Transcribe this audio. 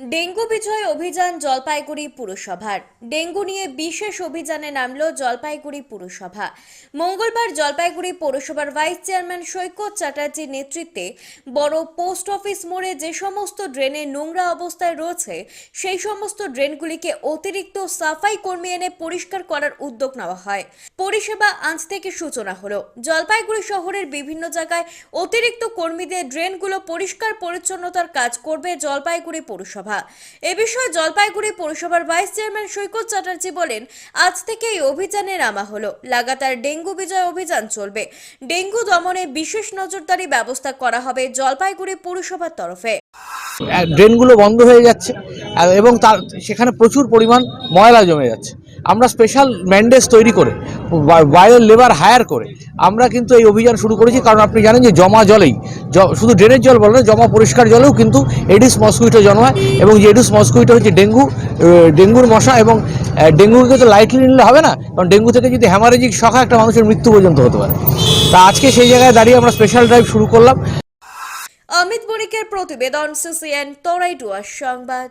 Dengue বিজয় অভিযান জলপাইগুড়ি পুরসভার। Dengue নিয়ে বিশেষ অভিযানে নামল জলপাইগুড়ি পুরসভা। মঙ্গলবার জলপাইগুড়ি পৌরসভার ভাইস চেয়ারম্যান সৈকত চ্যাটার্জির নেতৃত্বে বড় পোস্ট অফিস মোড়ে যে সমস্ত ড্রেনে নোংরা অবস্থায় রয়েছে, সেই সমস্ত ড্রেনগুলিকে অতিরিক্ত সাফাই কর্মী এনে পরিষ্কার করার উদ্যোগ নেওয়া হয়। পরিষেবা আজ থেকে সূচনা হলো। জলপাইগুড়ি শহরের বিভিন্ন জায়গায় অতিরিক্ত কর্মীদের ড্রেনগুলো পরিষ্কার পরিচ্ছন্নতার কাজ করবে জলপাইগুড়ি পৌরসভা। এ বিষয়ে জলপাইগুড়ি পৌরসভার ভাইস চেয়ারম্যান সৈকত চ্যাটার্জি বলেন, আজ থেকে এই অভিযানে নামা হলো। লাগাতার ডেঙ্গু বিজয় অভিযান চলবে। ডেঙ্গু দমনে বিশেষ নজরদারি ব্যবস্থা করা হবে জলপাইগুড়ি পৌরসভার তরফে। ড্রেনগুলো বন্ধ হয়ে যাচ্ছে এবং তার সেখানে প্রচুর পরিমাণ ময়লা জমে যাচ্ছে। আমরা স্পেশাল ম্যান্ডেজ তৈরি করে বাইরের লেবার হায়ার করে, আমরা কিন্তু এই অভিযান শুরু করেছি। কারণ আপনি জানেন যে জমা জলেই শুধু ড্রেনের জল বলে জমা পরিষ্কার জলেও কিন্তু এডিস মসকুইটো জন্মায়। এবং যে এডিস মসকুইটো হচ্ছে ডেঙ্গু ডেঙ্গুর মশা এবং ডেঙ্গুকে তো লাইটলি নিলে হবে না, কারণ ডেঙ্গু থেকে যদি হ্যামারেজিক শখা একটা মানুষের মৃত্যু পর্যন্ত হতে পারে। তা আজকে সেই জায়গায় দাঁড়িয়ে আমরা স্পেশাল ড্রাইভ শুরু করলাম। অমিত বণিকের প্রতিবেদন সিসিএন তরাইডুয়ার সংবাদ।